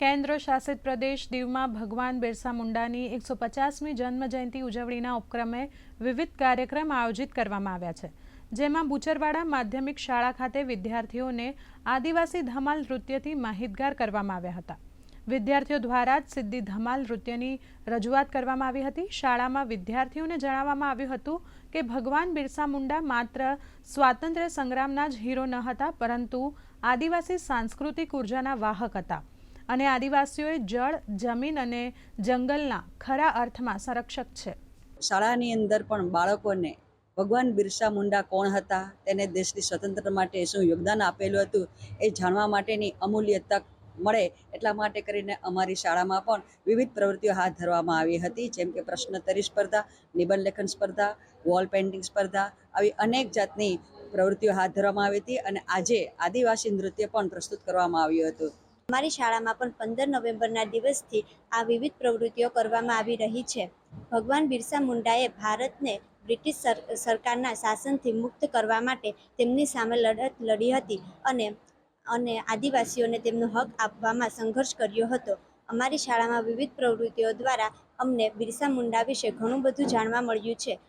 કેન્દ્ર શાસિત પ્રદેશ દીવમાં ભગવાન બિરસા મુંડાની એકસો પચાસમી જન્મ જયંતિ ઉજવણીના ઉપક્રમે વિવિધ કાર્યક્રમ આયોજિત કરવામાં આવ્યા છે, જેમાં બુચરવાડા માધ્યમિક શાળા ખાતે વિદ્યાર્થીઓને આદિવાસી ધમાલ નૃત્યથી માહિતગાર કરવામાં આવ્યા હતા. વિદ્યાર્થીઓ દ્વારા જ સિદ્ધિ ધમાલ નૃત્યની રજૂઆત કરવામાં આવી હતી. શાળામાં વિદ્યાર્થીઓને જણાવવામાં આવ્યું હતું કે ભગવાન બિરસા મુંડા માત્ર સ્વાતંત્ર્ય સંગ્રામના જ હીરો ન હતા, પરંતુ આદિવાસી સાંસ્કૃતિક ઉર્જાના વાહક હતા. અને આદિવાસીઓએ જળ, જમીન અને જંગલના ખરા અર્થમાં સંરક્ષક છે. શાળાની અંદર પણ બાળકોને ભગવાન બિરસા મુંડા કોણ હતા, તેને દેશની સ્વતંત્રતા માટે શું યોગદાન આપેલું હતું, એ જાણવા માટેની અમૂલ્ય તક મળે એટલા માટે કરીને અમારી શાળામાં પણ વિવિધ પ્રવૃત્તિઓ હાથ ધરવામાં આવી હતી, જેમ કે પ્રશ્નોત્તરી સ્પર્ધા, નિબંધ લેખન સ્પર્ધા વોલ પેઇન્ટિંગ સ્પર્ધા, આવી અનેક જાતની પ્રવૃત્તિઓ હાથ ધરવામાં આવી હતી અને આજે આદિવાસી નૃત્ય પણ પ્રસ્તુત કરવામાં આવ્યું હતું. અમારી શાળામાં પણ પંદર નવેમ્બરના દિવસથી આ વિવિધ પ્રવૃત્તિઓ કરવામાં આવી રહી છે. ભગવાન બિરસા મુંડાએ ભારતને બ્રિટિશ સર, સરકારના શાસનથી મુક્ત કરવા માટે તેમની સામે લડત લડી હતી અને અને આદિવાસીઓને તેમનો હક આપવામાં સંઘર્ષ કર્યો હતો. અમારી શાળામાં વિવિધ પ્રવૃત્તિઓ દ્વારા અમને બિરસા મુંડા વિશે ઘણું બધું જાણવા મળ્યું છે.